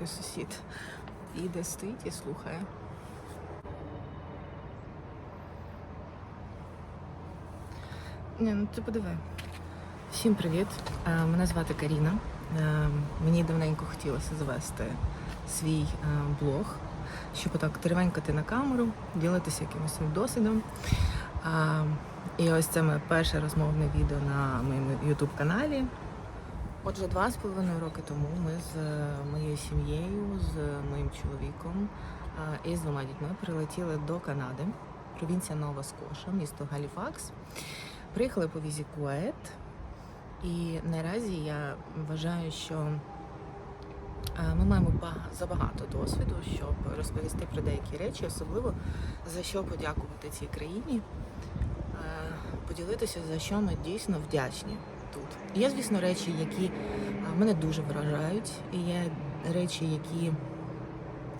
поки сусід іде, стоїть і слухає. Ні, ну ти подиви. Всім привіт. Е, Мене звати Каріна. Е, Мені давненько хотілося завести свій е, блог, щоб отак теревенькати на камеру, ділитися якимось своїм досвідом. І ось це моє перше розмовне відео на моєму YouTube каналі. Отже, два з половиною роки тому ми з е, моєю сім'єю, з моїм чоловіком і з двома дітьми прилетіли до Канади, провінція Нова Скоша, місто Галіфакс. Приїхали по візі Кует, і наразі я вважаю, що е, ми маємо ба- забагато досвіду, щоб розповісти про деякі речі, особливо за що подякувати цій країні, е, поділитися, за що ми дійсно вдячні тут. Є, звісно, речі, які мене дуже вражають, і є речі, які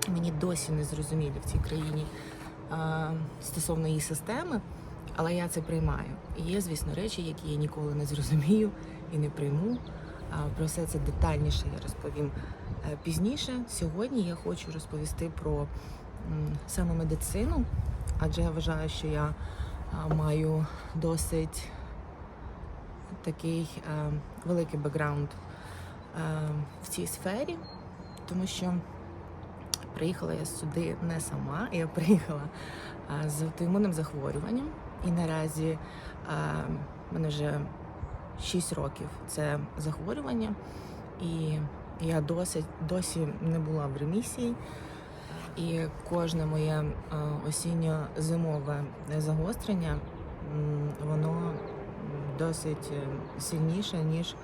мені досі не зрозумілі в цій країні стосовно її системи, але я це приймаю. І є, звісно, речі, які я ніколи не зрозумію і не прийму. Про все це детальніше я розповім е, пізніше. Сьогодні я хочу розповісти про саме медицину, адже я вважаю, що я маю досить такий е, великий бекграунд е, в цій сфері, тому що приїхала я сюди не сама, я приїхала е, з автоімунним захворюванням, і наразі е, мене вже 6 років це захворювання, і я досить досі не була в ремісії. І кожне моє е, осінньо-зимове загострення, воно досить сильніша, сильніше, ніж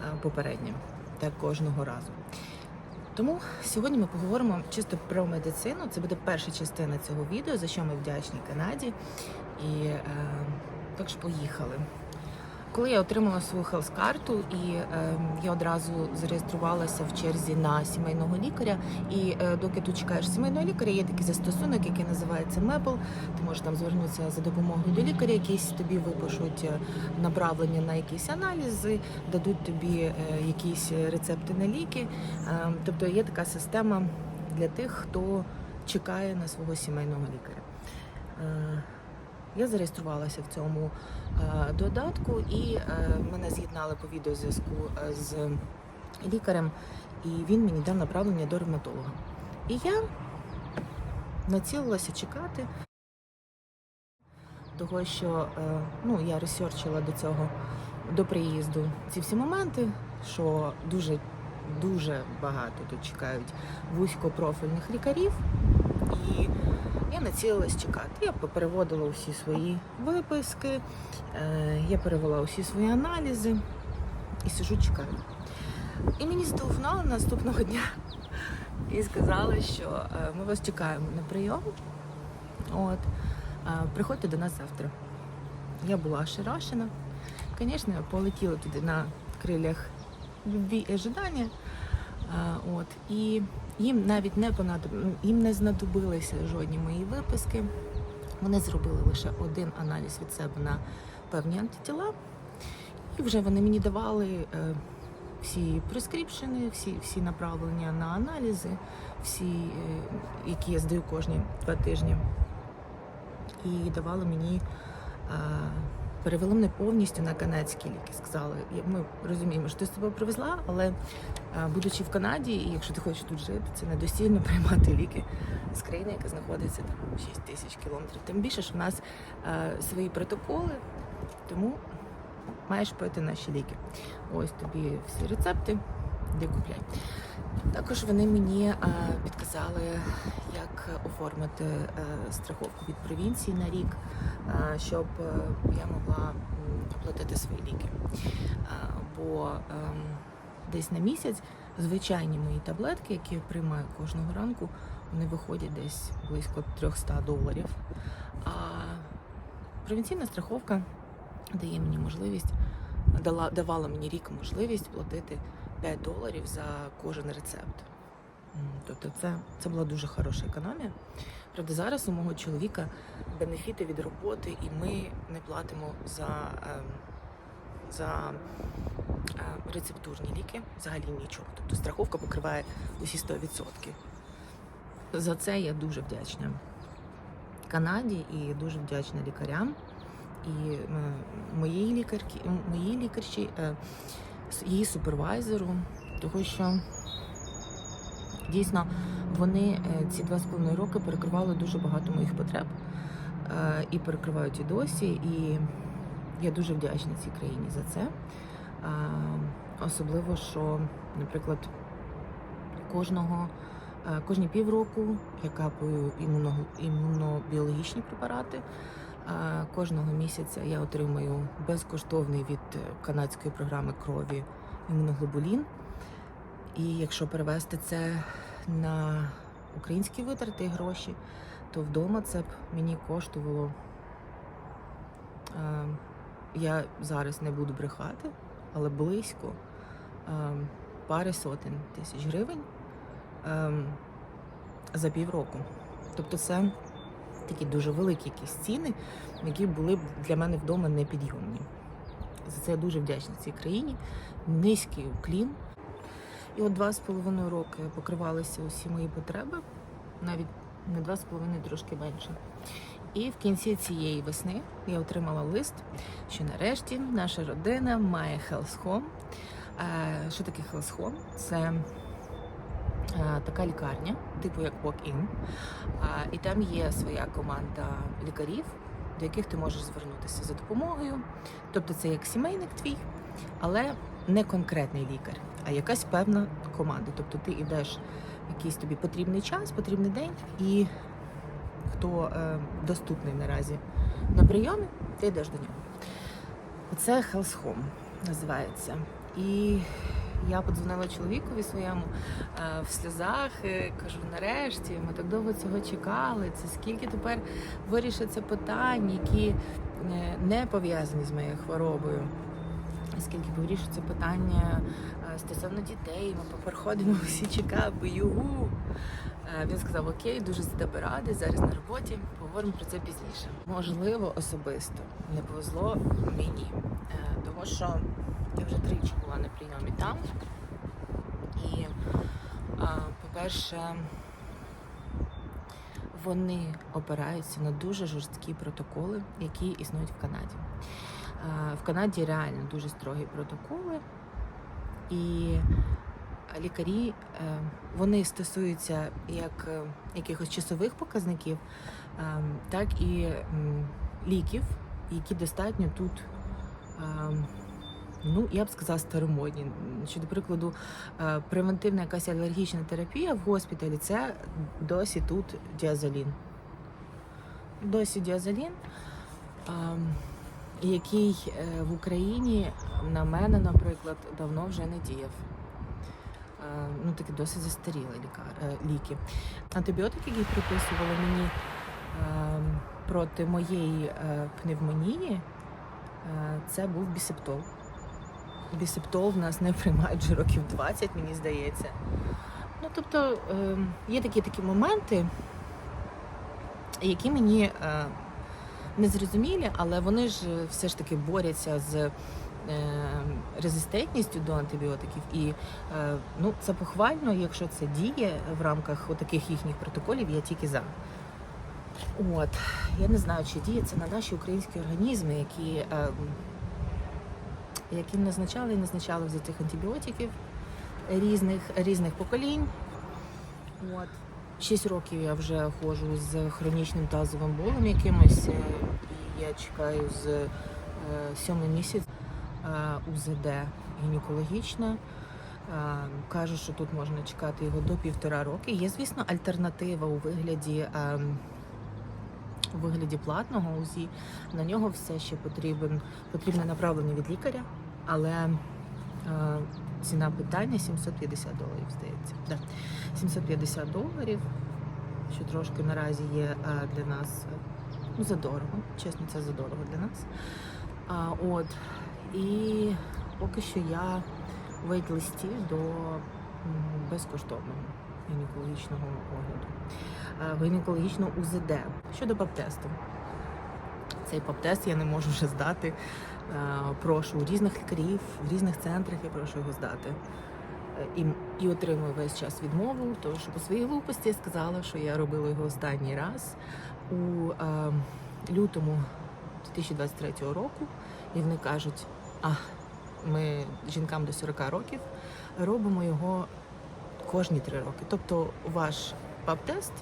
е, попереднє, так кожного разу. Тому сьогодні ми поговоримо чисто про медицину. Це буде перша частина цього відео, за що ми вдячні Канаді. І е, так що поїхали. Коли я отримала свою хелс-карту, і е, я одразу зареєструвалася в черзі на сімейного лікаря. І е, доки ти чекаєш сімейного лікаря, є такий застосунок, який називається MEPL. Ти можеш там звернутися за допомогою до лікаря, якийсь тобі випишуть е, направлення на якісь аналізи, дадуть тобі е, якісь рецепти на ліки. Е, тобто є така система для тих, хто чекає на свого сімейного лікаря. Я зареєструвалася в цьому е, додатку, і е, мене з'єднали по відеозв'язку е, з лікарем, і він мені дав направлення до ревматолога. І я націлилася чекати, того що ну, я ресерчила до цього до приїзду ці всі моменти, що дуже дуже багато тут чекають вузькопрофільних лікарів. І я націлилась чекати. Я переводила усі свої виписки, е, я перевела усі свої аналізи і сижу, чекаю. І мені зателефонували наступного дня і сказали, що е, ми вас чекаємо на прийом. От, е, приходьте до нас завтра. Я була ошарашена. Звісно, полетіла туди на крилях любві і ожидання. От, і їм навіть не понадоб... їм не знадобилися жодні мої виписки. Вони зробили лише один аналіз від себе на певні антитіла. І вже вони мені давали е, всі прескріпшени, всі, всі направлення на аналізи, всі, е, які я здаю кожні два тижні. І давали мені. Е, Перевели мене повністю на канадські ліки. Сказали, ми розуміємо, що ти з тобою привезла, але е, будучи в Канаді, і якщо ти хочеш тут жити, це недостільно приймати ліки з країни, яка знаходиться там 6 тисяч кілометрів. Тим більше, що в нас е, свої протоколи, тому маєш пити наші ліки. Ось тобі всі рецепти, де купляй. Також вони мені е, підказали, як оформити е, страховку від провінції на рік, е, щоб е, я могла оплатити свої ліки. Бо ем, десь на місяць звичайні мої таблетки, які я приймаю кожного ранку, вони виходять десь близько 300 доларів. А провінційна страховка дає мені можливість, дала, давала мені рік можливість платити 5 доларів за кожен рецепт. Тобто це, це була дуже хороша економія. Правда, зараз у мого чоловіка бенефіти від роботи, і ми не платимо за, ем, за е, рецептурні ліки, взагалі нічого. Тобто страховка покриває усі 100%. За це я дуже вдячна Канаді і дуже вдячна лікарям і е, моїй лікарці, моїй лікарці, е, її супервайзеру, тому що дійсно вони е, ці два з половиною роки перекривали дуже багато моїх потреб е, і перекривають і досі. І я дуже вдячна цій країні за це. Е, Особливо, що, наприклад, кожного кожні півроку я капаю імунобіологічні препарати. Кожного місяця я отримую безкоштовний від канадської програми крові імуноглобулін. І якщо перевести це на українські витрати і гроші, то вдома це б мені коштувало. е, Я зараз не буду брехати, але близько е, пари сотень тисяч гривень е, за півроку. Тобто це такі дуже великі якісь ціни, які були б для мене вдома непідйомні. За це я дуже вдячна цій країні. Низький уклін. І от два з половиною роки покривалися усі мої потреби, навіть не два з половиною, трошки менше. І в кінці цієї весни я отримала лист, що нарешті наша родина має Health Home. Е, Що таке Health Home? Це е, така лікарня, типу як walk-in. І там є своя команда лікарів, до яких ти можеш звернутися за допомогою. Тобто це як сімейник твій, але не конкретний лікар, а якась певна команда. Тобто ти йдеш в якийсь тобі потрібний час, потрібний день, і хто е, доступний наразі на прийомі, ти йдеш до нього. Це Health Home називається. І я подзвонила чоловікові своєму е, в сльозах. е, Кажу, нарешті, ми так довго цього чекали. Це скільки тепер вирішиться питань, які е, не пов'язані з моєю хворобою. Скільки вирішується питання е, стосовно дітей, ми попереходимо всі чекапи, югу. Е, Він сказав: Окей, дуже за тебе радий, зараз на роботі. Поговоримо про це пізніше. Можливо, особисто не повезло мені, Е, тому що я вже тричі була на прийомі там. І, по-перше, вони опираються на дуже жорсткі протоколи, які існують в Канаді. А, В Канаді реально дуже строгі протоколи, і лікарі е, вони стосуються як е, якихось часових показників, е, так і ліків, які достатньо тут. е, Ну, я б сказала, старомодні. Що, до прикладу, е, превентивна якась алергічна терапія в госпіталі це досі тут діазолін. Досі діазолін, ем, який е, в Україні на мене, наприклад, давно вже не діяв. Е, Ну, такі досить застаріли е, ліки. Антибіотик, який приписували мені ем, проти моєї пневмонії, це був бісептол. Бісептол в нас не приймають вже років 20, мені здається. Ну, тобто е, є такі такі моменти, які мені незрозумілі, але вони ж все ж таки борються з е, резистентністю до антибіотиків. І е, ну, це похвально, якщо це діє в рамках таких їхніх протоколів, я тільки за. От, я не знаю, чи діє це на наші українські організми, які. Е, які назначали і назначали цих антибіотиків різних, різних поколінь. От. Шість років я вже ходжу з хронічним тазовим болем якимось. е, я чекаю з е, сьомий місяць е, УЗД гінекологічне. Е, Кажуть, що тут можна чекати його до півтора роки. Є, звісно, альтернатива у вигляді. У вигляді платного УЗІ на нього все ще потрібен потрібне направлення від лікаря, але ціна питання 750 доларів, здається. Да. 750 доларів, що трошки наразі є е, для нас е, ну, задорого. Чесно, це задорого для нас. А, от. І поки що я в вейт-листі до безкоштовного гінекологічного огляду. Е, гінекологічного УЗД щодо ПАП-тесту. Цей ПАП-тест я не можу вже здати. Е, Прошу у різних лікарів, в різних центрах я прошу його здати. Е, І, і отримую весь час відмову, тому що по своїй глупості я сказала, що я робила його останній раз у е, лютому 2023 року. І вони кажуть, а ми жінкам до 40 років робимо його кожні три роки. Тобто ваш ПАП-тест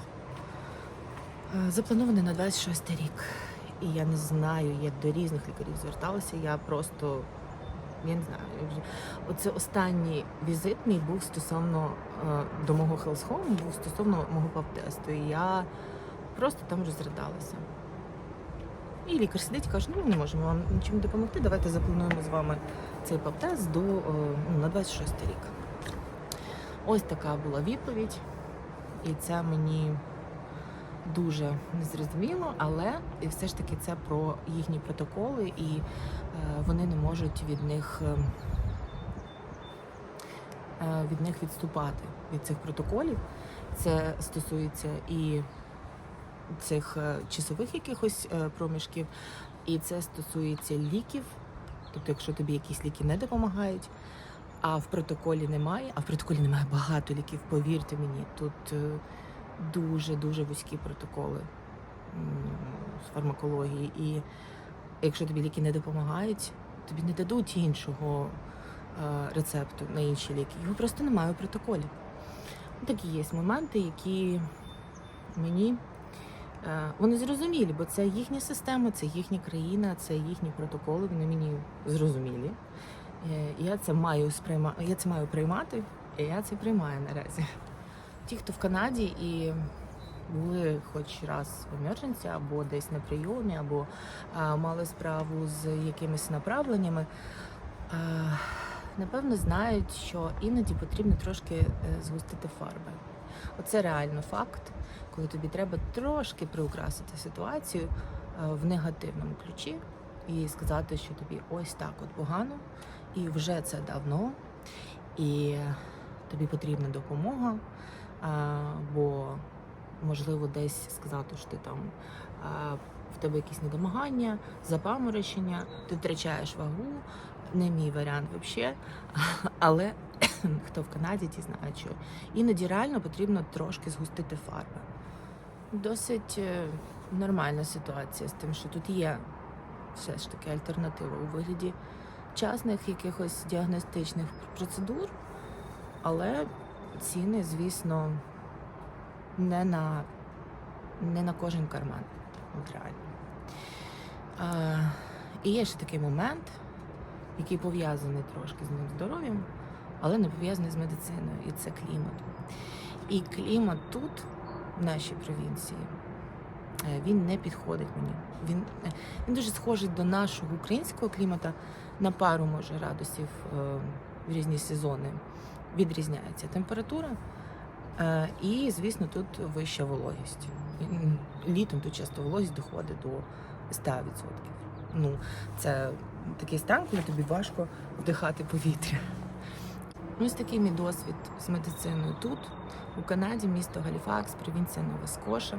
е, запланований на 26 рік. І я не знаю, я до різних лікарів зверталася. Я просто я не знаю. Оце останній візит мій був стосовно е, до мого Home, був стосовно мого ПАП-тесту. І я просто там вже зридалася. І лікар сидить і каже, ну ми не можемо вам нічим допомогти. Давайте заплануємо з вами цей ПАП-тест до е, ну, на 26 рік. Ось така була відповідь, і це мені дуже незрозуміло, але все ж таки це про їхні протоколи, і е, вони не можуть від них, е, е, від них відступати від цих протоколів. Це стосується і цих часових якихось проміжків, і це стосується ліків. Тобто, якщо тобі якісь ліки не допомагають, а в протоколі немає, а в протоколі немає багато ліків, повірте мені, тут дуже дуже вузькі протоколи з фармакології. І якщо тобі ліки не допомагають, тобі не дадуть іншого е, рецепту на інші ліки. Його просто немає у протоколі. Такі є моменти, які мені е, вони зрозумілі, бо це їхня система, це їхня країна, це їхні протоколи. Вони мені зрозумілі. Е, Я це маю сприйма... я це маю приймати, і я це приймаю наразі. Ті, хто в Канаді і були хоч раз в емердженсі, або десь на прийомі, або а, мали справу з якимись направленнями, а, напевно знають, що іноді потрібно трошки е, згустити фарби. Оце реально факт, коли тобі треба трошки приукрасити ситуацію е, в негативному ключі і сказати, що тобі ось так от погано, і вже це давно, і тобі потрібна допомога. Бо можливо десь сказати, що ти там в тебе якісь недомагання, запаморочення, ти втрачаєш вагу. Не мій варіант взагалі. Але хто в Канаді, ті знають, що іноді реально потрібно трошки згустити фарби. Досить е, нормальна ситуація з тим, що тут є все ж таки альтернатива у вигляді часних якихось діагностичних процедур, але ціни, звісно, не на, не на кожен карман. От реально. А, і є ще такий момент, який пов'язаний трошки з моїм здоров'ям, але не пов'язаний з медициною, і це клімат. І клімат тут, в нашій провінції, е, він не підходить мені. Він, е, він дуже схожий до нашого українського клімата на пару, може, градусів е, в різні сезони відрізняється температура. Е, І, звісно, тут вища вологість. Літом тут часто вологість доходить до 100%. Ну, це такий стан, коли тобі важко вдихати повітря. Ось такий мій досвід з медициною тут, у Канаді, місто Галіфакс, провінція Нова Скоша.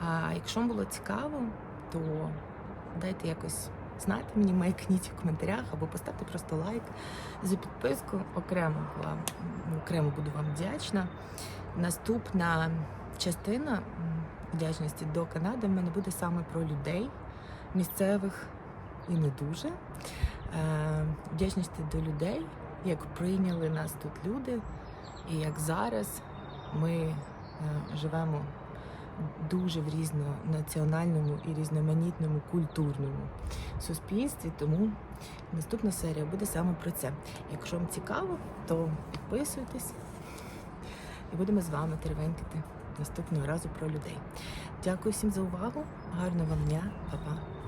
А якщо вам було цікаво, то дайте якось знати мені, маякніть в коментарях або поставте просто лайк за підписку. Окремо була окремо буду вам вдячна. Наступна частина вдячності до Канади в мене буде саме про людей місцевих і не дуже. Е, Вдячності до людей, як прийняли нас тут люди, і як зараз ми е, живемо дуже в різнонаціональному і різноманітному культурному суспільстві. Тому наступна серія буде саме про це. Якщо вам цікаво, то підписуйтесь і будемо з вами теревенькати наступного разу про людей. Дякую всім за увагу. Гарного вам дня, Па-па.